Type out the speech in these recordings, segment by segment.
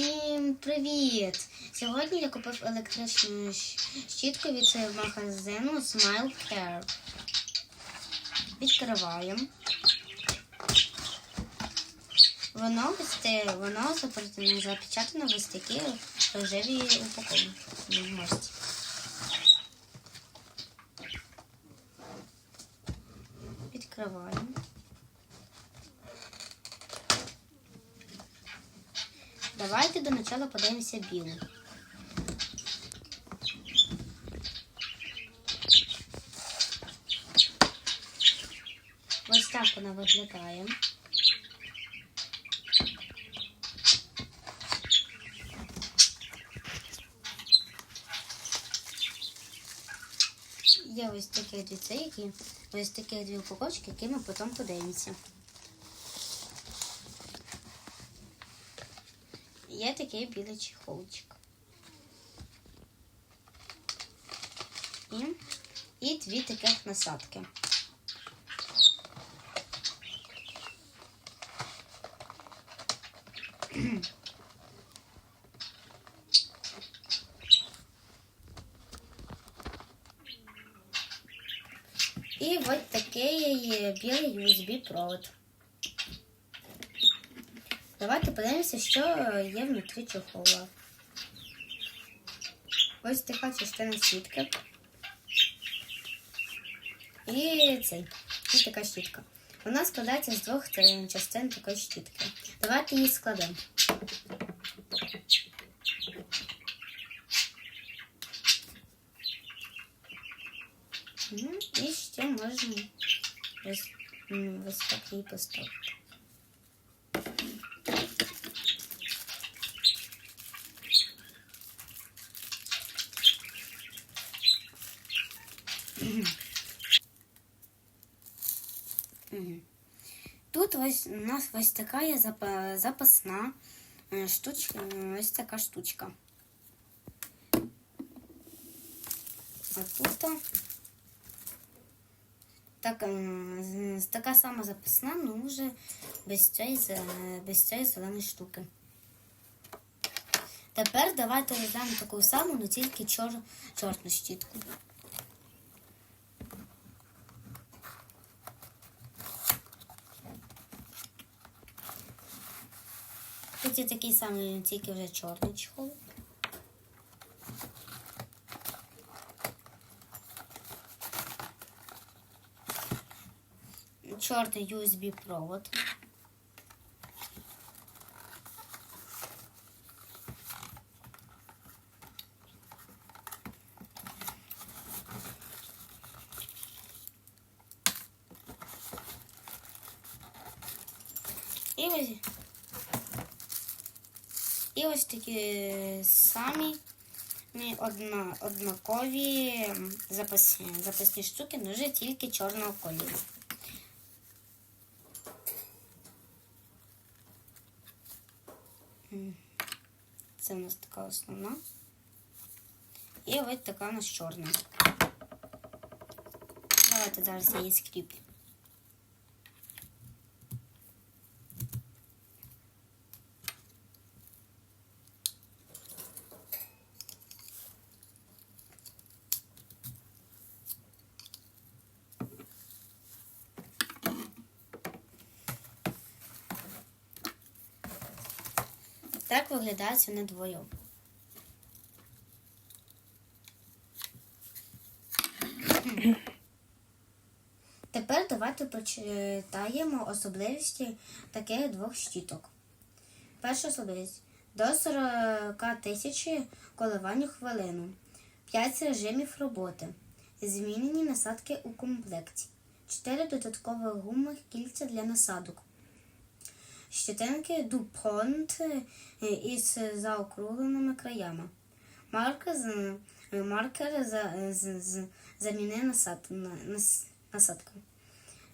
Всім привіт! Сьогодні я купив електричну щітку від магазину Smile Care. Відкриваємо. Воно воно запечатано в ось такі рожеві упаковки. Відкриваємо. Давайте до начала подивимося білу. Ось так вона виглядає. Є ось такі дві цейки, ось такі дві упаковочки, які ми потім подивимося. Є такий білий чехолчик. І, і дві таких насадки. І ось такий білий USB провод. Давайте подивимося, що є внутрі чохола. Ось така частина сітки. І цей. І така щітка. Вона складається з двох е, частин такої щітки. Давайте її складемо. Мгм. І ще можна ось, м, ось так її поставити. Тут ось у нас ось така запасна е, штучка, е, ось така штучка. А тут так, е, така сама запасна, але вже без цієї, без цієї зеленої штуки. Тепер давайте розглянемо таку саму, але тільки чор, чорну щітку. Тут є такий самий, тільки вже чорний чехол. Чорний USB провод. І ось І ось такі самі одна, однакові запасні, запасні штуки, але вже тільки чорного кольору. Це у нас така основна. І ось така у нас чорна. Давайте зараз її скріплю. Так виглядають вони двоє. Тепер давайте прочитаємо особливості таких двох щіток. Перша особливість. До 40 тисяч коливань у хвилину, 5 режимів роботи, змінені насадки у комплекті, 4 додаткових гумових кільця для насадок, щетинки Дупонт із заокругленими краями. Маркер, маркер за, з, з, заміни насад, на, нас- насадка.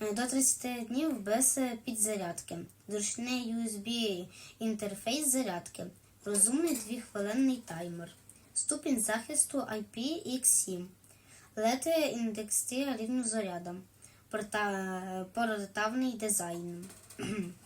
Е, До 30 днів без е, підзарядки. Зручний USB інтерфейс зарядки. Розумний 2-хвилинний таймер. Ступінь захисту IPX7. LED індекси рівнозаряда. Порта- Портативний дизайн.